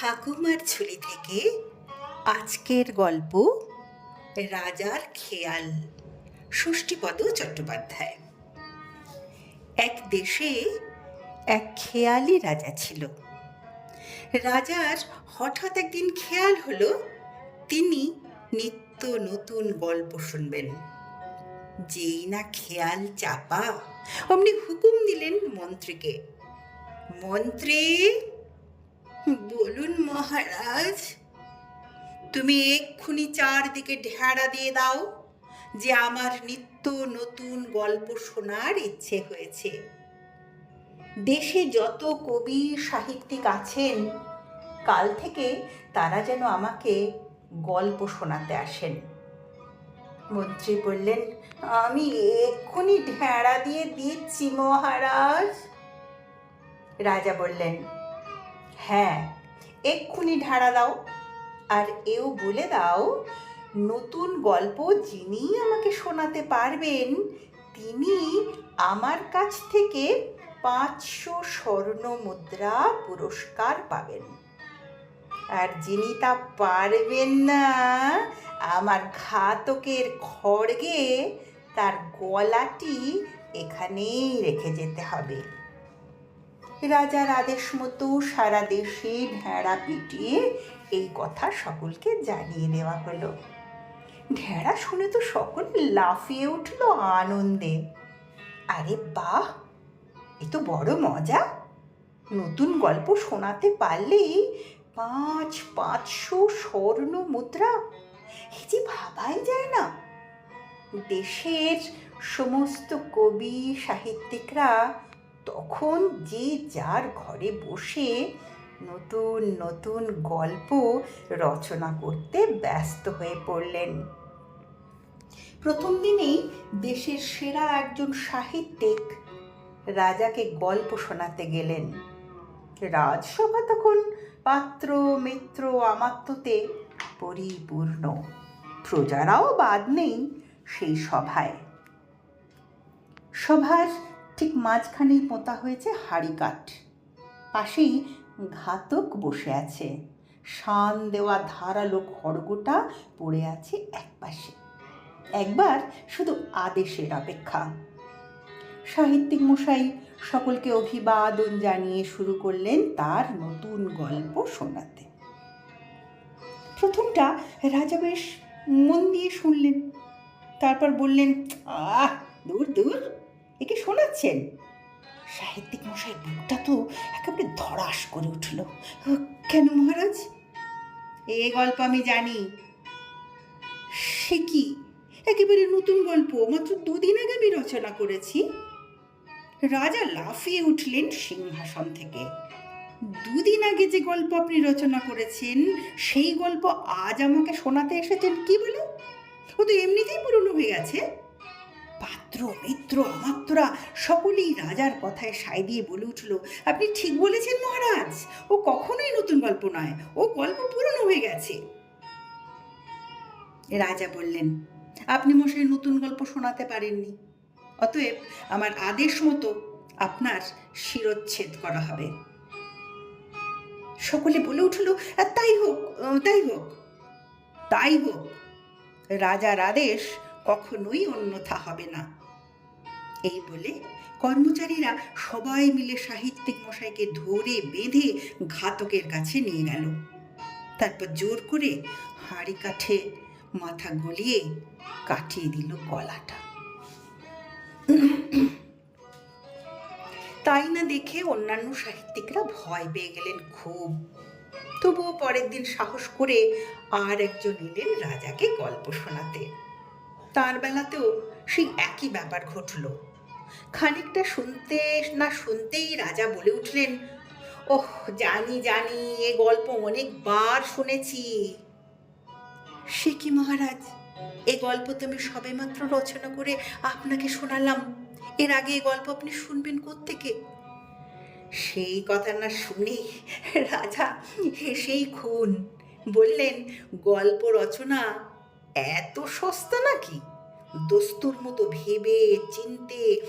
ঠাকুমার ঝুলি থেকে আজকের গল্প রাজার খেয়াল, ষষ্ঠীপদ চট্টোপাধ্যায়। এক দেশে এক খেয়ালি রাজা ছিল। রাজার হঠাৎ একদিন খেয়াল হলো, তিনি নিত্য নতুন গল্প শুনবেন। যেই না খেয়াল চাপা, অমনি হুকুম দিলেন মন্ত্রীকে। মন্ত্রী! বলুন মহারাজ। তুমি এক্ষুনি চারদিকে ঢেড়া দিয়ে দাও, যে আমার নিত্য নতুন গল্প শোনার ইচ্ছে হয়েছে। দেশে যত কবি সাহিত্যিক আছেন, কাল থেকে তারা যেন আমাকে গল্প শোনাতে আসেন। মন্ত্রী বললেন, আমি এক্ষুনি ঢেড়া দিয়ে দিচ্ছি মহারাজ। রাজা বললেন হ্যাঁ এক্ষুনি ঢাড়া দাও। আর এও বলে দাও, নতুন গল্প যিনি আমাকে শোনাতে পারবেন, তিনি আমার কাছ থেকে পাঁচশো স্বর্ণ মুদ্রা পুরস্কার পাবেন। আর যিনি তা পারবেন না, আমার ঘাতকের খড়গে তার গলাটি এখানেই রেখে যেতে হবে। রাজার আদেশ মতো সারা দেশে ঢেঁড়া পিটিয়ে এই কথা সকলকে জানিয়ে দেওয়া হলো। ঢেঁড়া শুনে তো সকলে লাফিয়ে উঠল আনন্দে। আরে বাহ, এ তো বড় মজা। নতুন গল্প শোনাতে পারলেই পাঁচ পাঁচশো স্বর্ণ মুদ্রা, এ যে ভাবাই যায় না। দেশের সমস্ত কবি সাহিত্যিকরা তখন যে যার ঘরে বসে নতুন নতুন গল্প রচনা করতে ব্যস্ত হয়ে পড়লেন। প্রথম দিনেই দেশের সেরা একজন সাহিত্যিক রাজাকে গল্প শোনাতে গেলেন। রাজসভা তখন পাত্র, মিত্র, আমাত্যতে পরিপূর্ণ। প্রজারাও বাদ নেই সেই সভায়। সভার ঠিক মাঝখানেই পোঁতা হয়েছে হাড়ি কাঠ। পাশেই ঘাতক বসে আছে। শান দেওয়া ধারালো খড়গোটা পড়ে আছে এক পাশে একবার শুধু আদেশের অপেক্ষা। সাহিত্যিক মশাই সকলকে অভিবাদন জানিয়ে শুরু করলেন তার নতুন গল্প শোনাতে। প্রথমটা রাজা বেশ মন দিয়ে শুনলেন। তারপর বললেন, আহ, দূর দূর। একে শোনাচ্ছেন? সাহিত্যিক মশাই বুকটা তো একেবারে ধরাস করে উঠল। কেন মহারাজ? এ গল্প আমি জানি। সে কি? একেবারে নতুন গল্প, মাত্র দুদিন আগে আমি রচনা করেছি। রাজা লাফিয়ে উঠলেন সিংহাসন থেকে। দুদিন আগে যে গল্প আপনি রচনা করেছেন, সেই গল্প আজ আমাকে শোনাতে এসেছেন কি বলে? ও তো এমনিতেই পুরনো হয়ে গেছে। পাত্র মিত্র আমাত্ররা সকলেই রাজার কথায় সায় দিয়ে বলে উঠল আপনি ঠিক বলেছেন মহারাজ ও কখনোই নতুন গল্প নয় ও গল্প পুরনো হয়ে গেছে। রাজা বললেন আপনি মশাই নতুন গল্প শোনাতে পারেননি অতএব আমার আদেশ মতো আপনার শিরচ্ছেদ করা হবে। সকলে বলে উঠল "আহ, তাই হোক তাই হোক তাই হোক রাজার আদেশ কখনোই অন্যথা হবে না। এই বলে কর্মচারীরা সবাই মিলে সাহিত্যিক মশাইকে ধরে বেঁধে ঘাতকের কাছে নিয়ে গেল। তারপর জোর করে হাড়ি কাঠে মাথা গলিয়ে কাটিয়ে দিল গলাটা। তাই না দেখে অন্যান্য সাহিত্যিকরা ভয় পেয়ে গেলেন খুব। তবুও পরের দিন সাহস করে আর একজন এলেন রাজাকে গল্প শোনাতে। তার বেলাতেও সেই একই ব্যাপার ঘটল। খানিকটা শুনতে না শুনতেই রাজা বলে উঠলেন ওহ জানি জানি এ গল্প অনেকবার শুনেছি। সে কি মহারাজ? এ গল্প তুমি সবেমাত্র রচনা করে আপনাকে শোনালাম। এর আগে এ গল্প আপনি শুনবেন কোত্থেকে? সেই কথা না শুনে রাজা হেসেই খুন। বললেন গল্প রচনা এত সস্তা নাকি? দস্তুর মতো ভেবে, চিনতে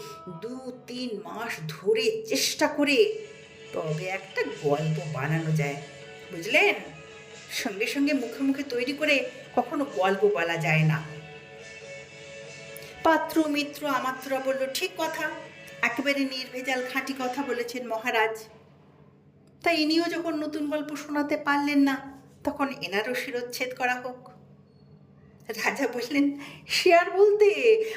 দু, তিন মাস ধরে চেষ্টা করে তবে একটা গল্প বানানো যায়, বুঝলেন? সঙ্গে সঙ্গে মুখে মুখে তৈরি করে কখনো গল্প বলা যায় না। পাত্র মিত্র আমাত্ররা বলল, ঠিক কথা, একেবারে নির্ভেজাল খাঁটি কথা বলেছেন মহারাজ। তাই ইনিও যখন নতুন গল্প শোনাতে পারলেন না, তখন এনারও শিরোচ্ছেদ করা হোক। রাজা বললেন, শেয়ার বলতে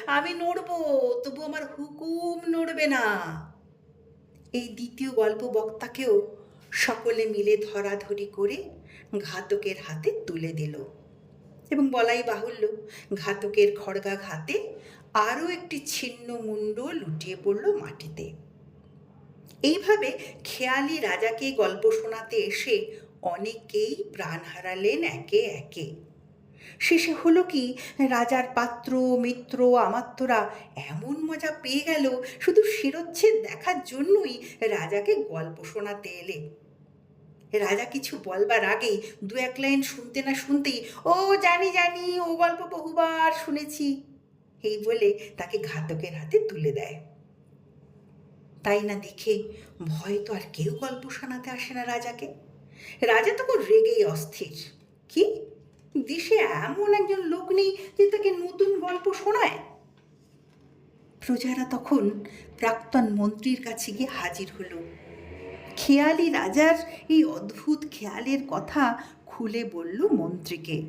আমি নড়বো, তবু আমার হুকুম নড়বে না। এই দ্বিতীয় গল্প বক্তাকেও সকলে মিলে ধরাধরি করে ঘাতকের হাতে তুলে দিল। এবং বলাই বাহুল্য, ঘাতকের খড়গা ঘাতে আরও একটি ছিন্ন মুন্ড লুটিয়ে পড়ল মাটিতে। এইভাবে খেয়ালি রাজাকে গল্প শোনাতে এসে অনেকেই প্রাণ হারালেন একে একে। শেষে হলো কি, রাজার পাত্র, মিত্র আমাত্মরা এমন মজা পেয়ে গেল, শুধু শিরোচ্ছেদ দেখার জন্যই রাজাকে গল্প শোনাতে এলে। রাজা কিছু বলবার আগেই দু এক লাইন শুনতে না শুনতেই, ও জানি জানি, ও গল্প বহুবার শুনেছি। এই বলে তাকে ঘাতকের হাতে তুলে দেয়। তাই না দেখে ভয় তো আর কেউ গল্প শোনাতে আসে না রাজাকে। রাজা তখন রেগেই অস্থির। কি? দেশে এমন একজন লোক নেই যে তাকে নতুন গল্প শোনায়। প্রজারা তখন প্রাক্তন মন্ত্রীর কাছে গিয়ে হাজির হলো। খেয়ালি রাজার এই অদ্ভুত খেয়ালের কথা খুলে বলল মন্ত্রীকে।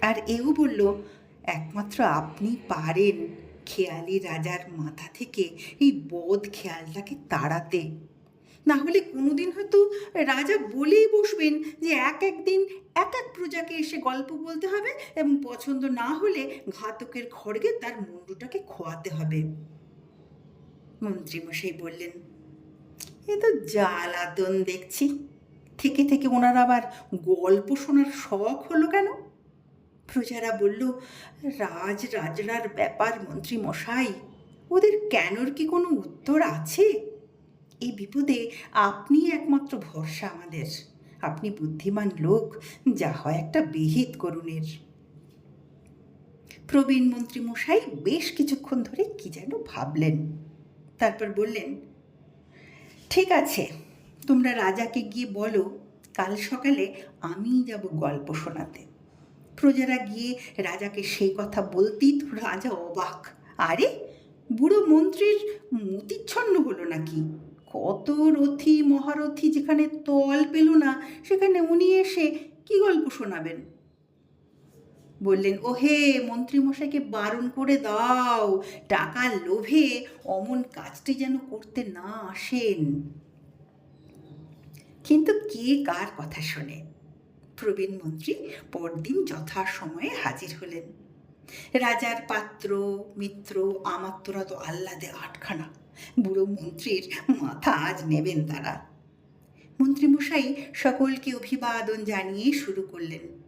আর এও বলল, একমাত্র আপনি পারেন খেয়ালি রাজার মাথা থেকে এই বদ খেয়ালটাকে তাড়াতে। না হলে কোনোদিন হয়তো রাজা বলেই বসবেন যে এক এক দিন এক এক প্রজাকে এসে গল্প বলতে হবে এবং পছন্দ না হলে ঘাতকের খড়গে তার মুন্ডুটাকে খোয়াতে হবে। মন্ত্রীমশাই বললেন, এ তো জ্বালাতন দেখছি। থেকে থেকে ওনার আবার গল্প শোনার শখ হলো কেন? প্রজারা বলল, রাজ রাজরার ব্যাপার মন্ত্রী মশাই ওদের কেনর কি কোনো উত্তর আছে? এই বিপদে আপনি একমাত্র ভরসা আমাদের। আপনি বুদ্ধিমান লোক, যা হয় একটা বিহিত করুণের। প্রবীণ মন্ত্রী মশাই বেশ কিছুক্ষণ ধরে কি যেন ভাবলেন। তারপর বললেন, ঠিক আছে, তোমরা রাজাকে গিয়ে বলো, কাল সকালে আমিই যাব গল্প শোনাতে। প্রজারা গিয়ে রাজাকে সেই কথা বলতেই তো রাজা অবাক। আরে, বুড়ো মন্ত্রীর মতিচ্ছন্ন হলো নাকি? কত রথী, মহারথী যেখানে তল পেল না, সেখানে উনি এসে কি গল্প শোনাবেন? বললেন ও হে মন্ত্রীমশাইকে বারণ করে দাও, টাকার লোভে অমন কাজটি যেন করতে না আসেন। কিন্তু কে কার কথা শোনে? প্রবীণ মন্ত্রী পরদিন যথাসময়ে হাজির হলেন। রাজার পাত্র, মিত্র, আমাত্তরা তো আহ্লাদে আটখানা। বুড়ো মন্ত্রীর মাথা আজ নেবেন তারা। মন্ত্রীমশাই সকলকে অভিবাদন জানিয়ে শুরু করলেন।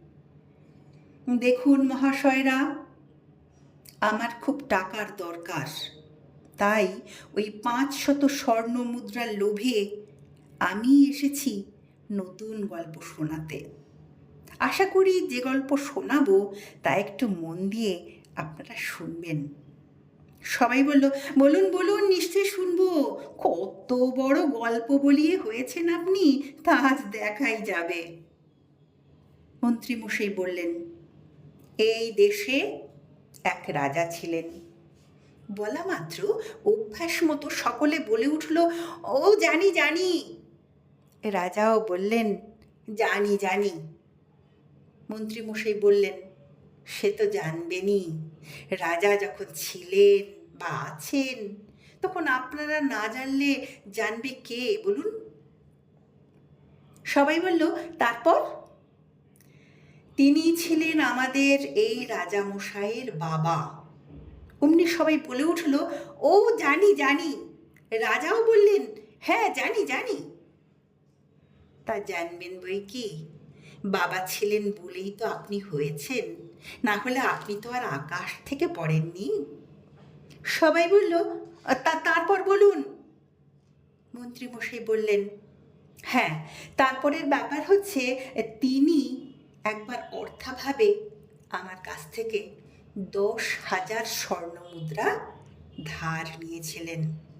দেখুন মহাশয়রা, আমার খুব টাকার দরকার। তাই ওই পাঁচ শত স্বর্ণ মুদ্রার লোভে আমি এসেছি নতুন গল্প শোনাতে। আশা করি যে গল্প শোনাবো তা একটু মন দিয়ে আপনারা শুনবেন। সবাই বলল, বলুন বলুন, নিশ্চয়ই শুনব। কত বড় গল্প বলিয়ে হয়েছেন আপনি, তা আজ দেখাই যাবে। মন্ত্রীমশাই বললেন, এই দেশে এক রাজা ছিলেন। বলা মাত্র অভ্যাস মতো সকলে বলে উঠল, ও জানি জানি। রাজাও বললেন, জানি জানি। মন্ত্রীমশাই বললেন সে তো জানবেনই। রাজা যখন ছিলেন বা আছেন, তখন আপনারা না জানলে জানবে কে, বলুন? সবাই বলল, তারপর? তিনি ছিলেন আমাদের এই রাজামশাইয়ের বাবা। অমনি সবাই বলে উঠল, ও জানি জানি। রাজাও বললেন হ্যাঁ জানি জানি। তা জানবেন বই কি? বাবা ছিলেন বলেই তো আপনি হয়েছেন। না হলে আপনি তো আর আকাশ থেকে পড়েননি। সবাই বলল তা, তারপর বলুন। মন্ত্রীমশাই বললেন হ্যাঁ তারপরের ব্যাপার হচ্ছে তিনি একবার অর্থাভাবে আমার কাছ থেকে দশ হাজার স্বর্ণ মুদ্রা ধার নিয়েছিলেন।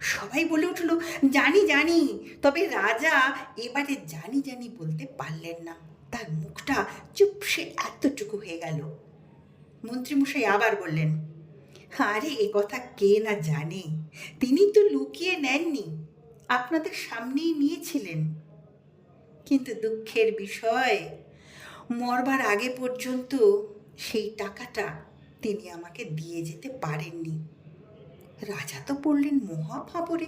সবাই বলে উঠল, জানি জানি। তবে রাজা এবারে জানি জানি বলতে পারলেন না। তার মুখটা চুপসে এতটুকু হয়ে গেল। মন্ত্রীমশাই আবার বললেন, আরে, এ কথা কে না জানে? তিনি তো লুকিয়ে নেননি। আপনাদের সামনেই নিয়েছিলেন। কিন্তু দুঃখের বিষয়, মরবার আগে পর্যন্ত সেই টাকাটা তিনি আমাকে দিয়ে যেতে পারেননি। রাজা তো পড়লেন মহা ফাপরে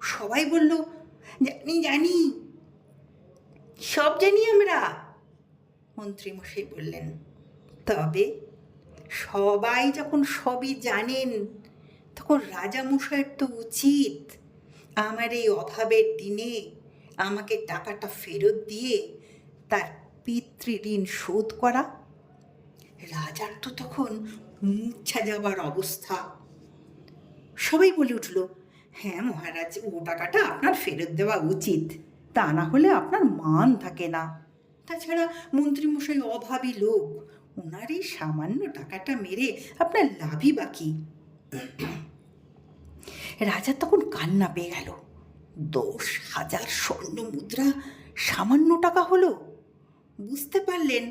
সবাই বলল, জানি জানি। সব জানি আমরা, মন্ত্রীমশাই বললেন। তবে সবাই যখন সবই জানেন, তখন রাজা রাজামশাইয়ের তো উচিত আমার এই অভাবের দিনে আমাকে টাকাটা ফেরত দিয়ে তার পিতৃঋণ শোধ করা। রাজার তো তখন মূর্ছা যাবার অবস্থা। সবাই বলে উঠল হ্যাঁ মহারাজ, ও টাকাটা আপনার ফেরত দেওয়া উচিত। তা না হলে আপনার মান থাকে না। তাছাড়া মন্ত্রীমশাই অভাবী লোক ওনার এই সামান্য টাকাটা মেরে আপনার লাভই বাকি। রাজা তখন কান্না পেয়ে গেল। দশ হাজার স্বর্ণ মুদ্রা সামান্য টাকা হলো? বুঝতে পারলেন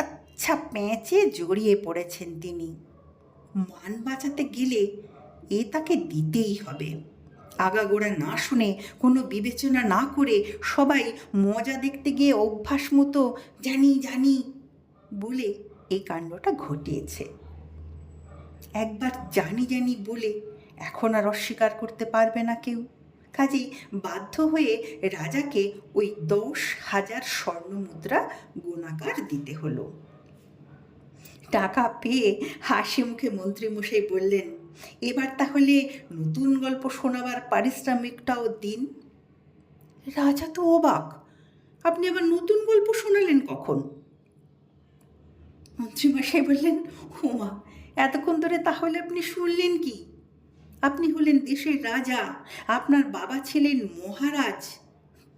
আচ্ছা প্যাঁচে জড়িয়ে পড়েছেন তিনি। মান বাঁচাতে গেলে এ তাকে দিতেই হবে। আগাগোড়া না শুনে, কোনো বিবেচনা না করে সবাই মজা দেখতে গিয়ে অভ্যাস মতো জানি জানি বলে এই কাণ্ডটা ঘটিয়েছে। একবার জানি জানি বলে এখন আর অস্বীকার করতে পারবে না কেউ। কাজেই বাধ্য হয়ে রাজাকে ওই দশ হাজার স্বর্ণ মুদ্রা গুণাকার দিতে হলো। টাকা পেয়ে হাসি মুখে মন্ত্রীমশাই বললেন এবার তাহলে নতুন গল্প শোনাবার পারিশ্রমিকটাও দিন। রাজা তো অবাক। আপনি আবার নতুন গল্প শোনালেন কখন? মন্ত্রীমশাই বললেন হোমা এতক্ষণ ধরে তাহলে আপনি শুনলেন কি? আপনি হলেন দেশের রাজা, আপনার বাবা ছিলেন মহারাজ।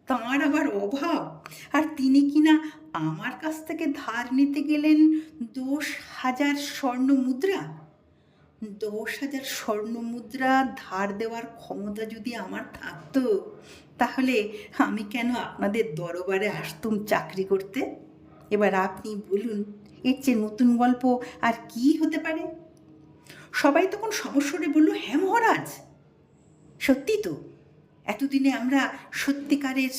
তাঁর আবার অভাব। আর তিনি কিনা আমার কাছ থেকে ধার নিতে গেলেন দশ হাজার স্বর্ণ মুদ্রা? দশ হাজার স্বর্ণ মুদ্রা ধার দেওয়ার ক্ষমতা যদি আমার থাকতো, তাহলে আমি কেন আপনাদের দরবারে আসতুম চাকরি করতে? এবার আপনি বলুন, এর চেয়ে নতুন গল্প আর কি হতে পারে? সবাই তখন সমস্যরে বলল হ্যাঁ মহারাজ, সত্যি তো, এতদিনে আমরা সত্যিকারের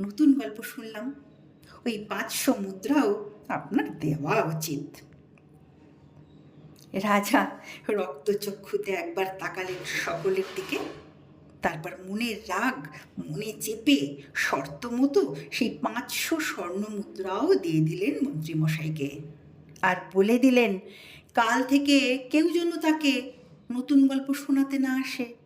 নতুন গল্প শুনলাম। ওই পাঁচশো মুদ্রাও আপনার দেওয়া উচিত। রাজা রক্তচক্ষুতে একবার তাকালেন সকলের দিকে। তারপর মনের রাগ মনে চেপে শর্ত মতো সেই পাঁচশো স্বর্ণ মুদ্রাও দিয়ে দিলেন মন্ত্রীমশাইকে। আর বলে দিলেন কাল থেকে কেউ যেন তাকে নতুন গল্প শোনাতে না আসে।